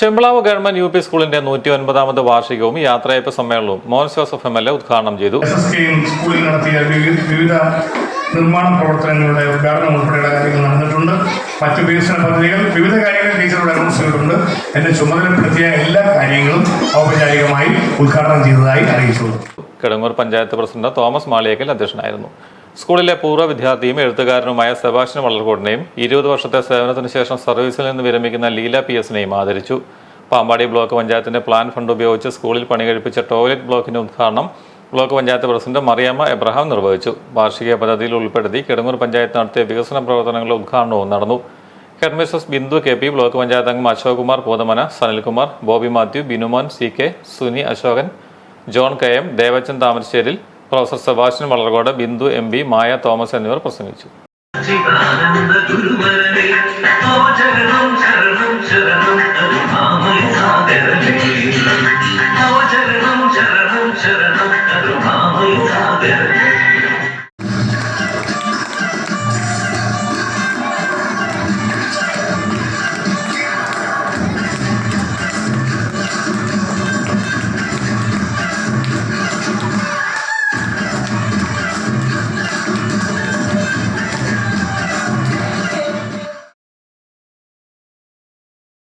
Chempilavu government U P സ്കൂളിന്റെ നൂറ്റി ഒൻപതാമത് വാർഷികവും യാത്രയപ്പ് സമ്മേളനവും Mohan Joseph M L A ഉദ്ഘാടനം ചെയ്തു. സ്കൂളിൽ നടത്തിയ വിവിധ നിർമ്മാണ പ്രവർത്തനങ്ങളുടെ ഉദ്ഘാടനം ഉൾപ്പെടെയുള്ള കാര്യങ്ങൾ നടന്നിട്ടുണ്ട്. മറ്റ് വികസന പദ്ധതികൾ വിവിധ കാര്യങ്ങൾ ടീച്ചറോട് അനൗൺസ് ചെയ്തിട്ടുണ്ട്. എന്നെ ചുമതലപ്പെടുത്തിയ എല്ലാ കാര്യങ്ങളും ഔപചാരികമായി ഉദ്ഘാടനം ചെയ്തതായി അറിയിച്ചു. കിടങ്ങൂർ പഞ്ചായത്ത് പ്രസിഡന്റ് തോമസ് മാളിയേക്കൽ അധ്യക്ഷനായിരുന്നു. സ്കൂളിലെ പൂർവ വിദ്യാർത്ഥിയും എഴുത്തുകാരനുമായ സെബാസ്റ്റ്യൻ വള്ളർകോടിനെയും ഇരുപത് വർഷത്തെ സേവനത്തിന് ശേഷം സർവീസിൽ നിന്ന് വിരമിക്കുന്ന ലീല പി എസിനെയും ആദരിച്ചു. പാമ്പാടി ബ്ലോക്ക് പഞ്ചായത്തിന്റെ പ്ലാൻ ഫണ്ട് ഉപയോഗിച്ച് സ്കൂളിൽ പണി കഴിപ്പിച്ച ടോയ്ലറ്റ് ബ്ലോക്കിന്റെ ഉദ്ഘാടനം block panchayat president Mariyamma Abraham നിർവഹിച്ചു. വാർഷിക പദ്ധതിയിൽ ഉൾപ്പെടുത്തി കിടങ്ങൂർ പഞ്ചായത്ത് നടത്തിയ വികസന പ്രവർത്തനങ്ങളുടെ ഉദ്ഘാടനവും നടന്നു. Headmistress Bindu K P block panchayat അംഗം Ashok Kumar Pothamana Sanilkumar Bobby Mathew Binumon C K Suni Ashokan John K M Devachan Thamarasseril professor Sebastian Valarkode Bindu M Maya Thomas എന്നിവർ പ്രസംഗിച്ചു.